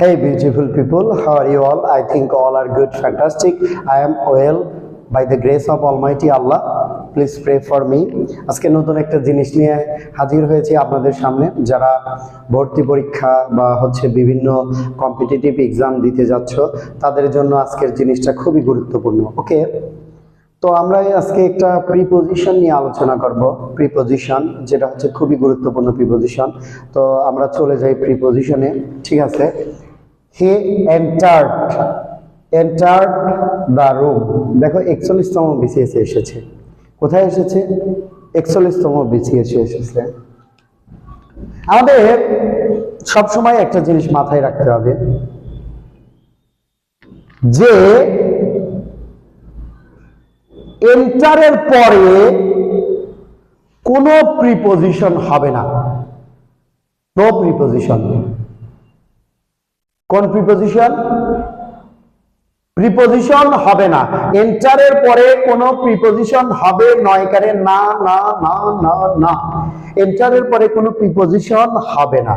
Hey, beautiful people, how are you all? I think all are good, fantastic. I am well by the grace of Almighty Allah. Please pray for me আজকে নতুন একটা জিনিস নিয়ে হাজির হয়েছি আপনাদের সামনে। যারা ভর্তি পরীক্ষা বা হচ্ছে বিভিন্ন কম্পিটিটিভ এক্সাম দিতে যাচ্ছ তাদের জন্য আজকের জিনিসটা খুবই গুরুত্বপূর্ণ। ওকে তো আমরা আজকে একটা প্রিপোজিশন নিয়ে আলোচনা করব। প্রিপোজিশন যেটা হচ্ছে খুবই গুরুত্বপূর্ণ প্রিপোজিশন তো আমরা চলে যাই প্রিপোজিশনে ঠিক আছে? He entered entered the room দেখো, একচল্লিশতম বিসিএস এসেছে। কোথায় এসেছে? একচল্লিশতম বিসিএস এসেছে। আমাদের সবসময় একটা জিনিস মাথায় রাখতে হবে, যে এন্টারের পরে কোনো প্রিপোজিশন হবে না। নো প্রিপোজিশন কোন প্রিপোজিশন প্রিপোজিশন হবে না। এন্টারের পরে কোনো প্রিপোজিশন হবে নয় কারে না না না না না। এন্টারের পরে কোনো প্রিপোজিশন হবে না।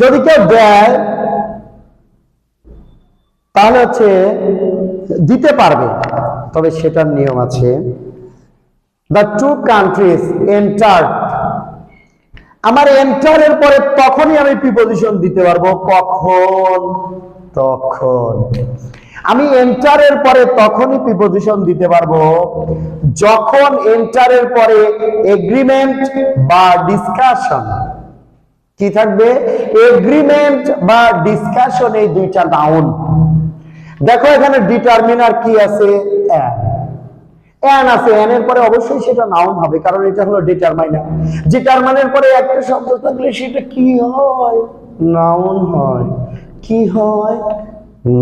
যদি কেউ দেয়, তাহলে হচ্ছে দিতে পারবে। তবে সেটার নিয়ম আছে দ্য টু কান্ট্রিজ এন্টার আমার এন্টারের পরে তখনই আমি প্রিপোজিশন দিতে পারব। কখন? তখন। আমি এন্টারের পরে তখনই প্রিপোজিশন দিতে পারব। যখন এন্টারের পরে এগ্রিমেন্ট বা ডিসকাশন কি থাকবে? এগ্রিমেন্ট বা ডিসকাশন এই দুইটা নাউন দেখো এখানে ডিটারমিনার কি আছে? অ্যান আছে অ্যান এর পরে অবশ্যই সেটা নাউন হবে, কারণ এটা হলো ডিটারমাইনার ডিটারমাইনের পরে একটা শব্দ থাকলে সেটা কি হয়? নাউন হয়। কি হয়?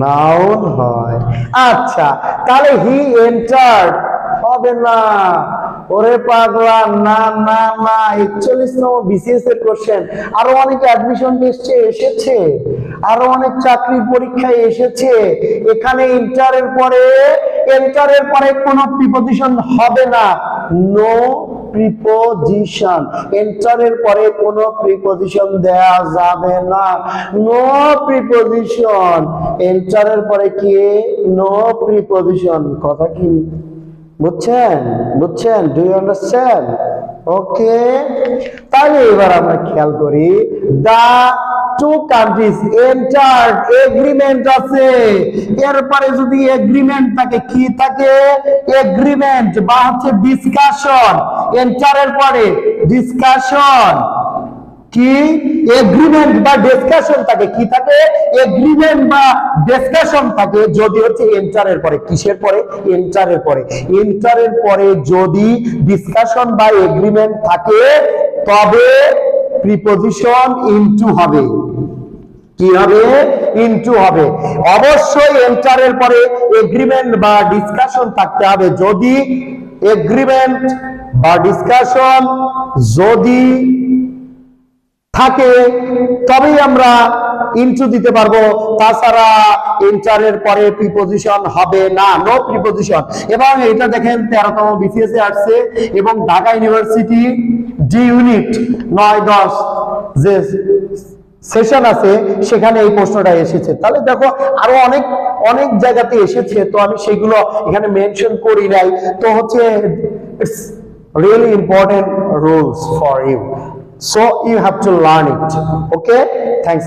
নাউন হয়। আচ্ছা তাহলে হি এন্টার্ড হবে না। ওরে পাগলা, না না না, একচল্লিশতম বিসিএস এর কোশ্চেন আরও অনেক অ্যাডমিশন টেস্টে এসেছে। আরও অনেক চাকরির পরীক্ষায় এসেছে। এখানে ইন্টারের পরে এন্টারের পরে কোনো প্রিপোজিশন হবে না। নো প্রিপোজিশন এন্টারের পরে কোনো প্রিপোজিশন দেয়া যাবে না। নো প্রিপোজিশন এন্টারের পরে কি? নো প্রিপোজিশন কথা কি? বুঝছেন? বুঝছেন? ডু ইউ আন্ডারস্ট্যান্ড ওকে তাহলে এবার আমরা খেয়াল করি, the two countries entered agreement আছে। এরপরে যদি এগ্রিমেন্ট থাকে, কি থাকে? এগ্রিমেন্ট বা হচ্ছে ডিসকাশন এন্টারের পরে ডিসকাশন কি? এগ্রিমেন্ট বা ডিসকাশন থাকে, কি থাকে? এগ্রিমেন্ট বা ডিসকাশন থাকে, যদি হচ্ছে এন্টারের পরে, কিসের পরে? এন্টারের পরে। এন্টারের পরে যদি ডিসকাশন বা এগ্রিমেন্ট থাকে, তবে প্রিপোজিশন ইনটু হবে। কি হবে? ইনটু হবে। অবশ্যই এন্টারের পরে এগ্রিমেন্ট বা ডিসকাশন থাকতে হবে। যদি এগ্রিমেন্ট বা ডিসকাশন যদি থাকে, তবেই আমরা ইনটু দিতে পারব। তাছাড়া ইন্টারের পরে প্রিপোজিশন হবে না। নো প্রিপোজিশন এবং এটা দেখেন, তেরোতম বিসিএস আসছে এবং ঢাকা ইউনিভার্সিটি ডি ইউনিট নয় দশ, যে সেশন আছে, সেখানে এই প্রশ্নটা এসেছে। তাহলে দেখো, আরও অনেক অনেক জায়গাতে এসেছে, তো আমি সেগুলো এখানে মেনশন করি নাই। তো হচ্ছে really really important for you so you you to learn it okay okay? Thanks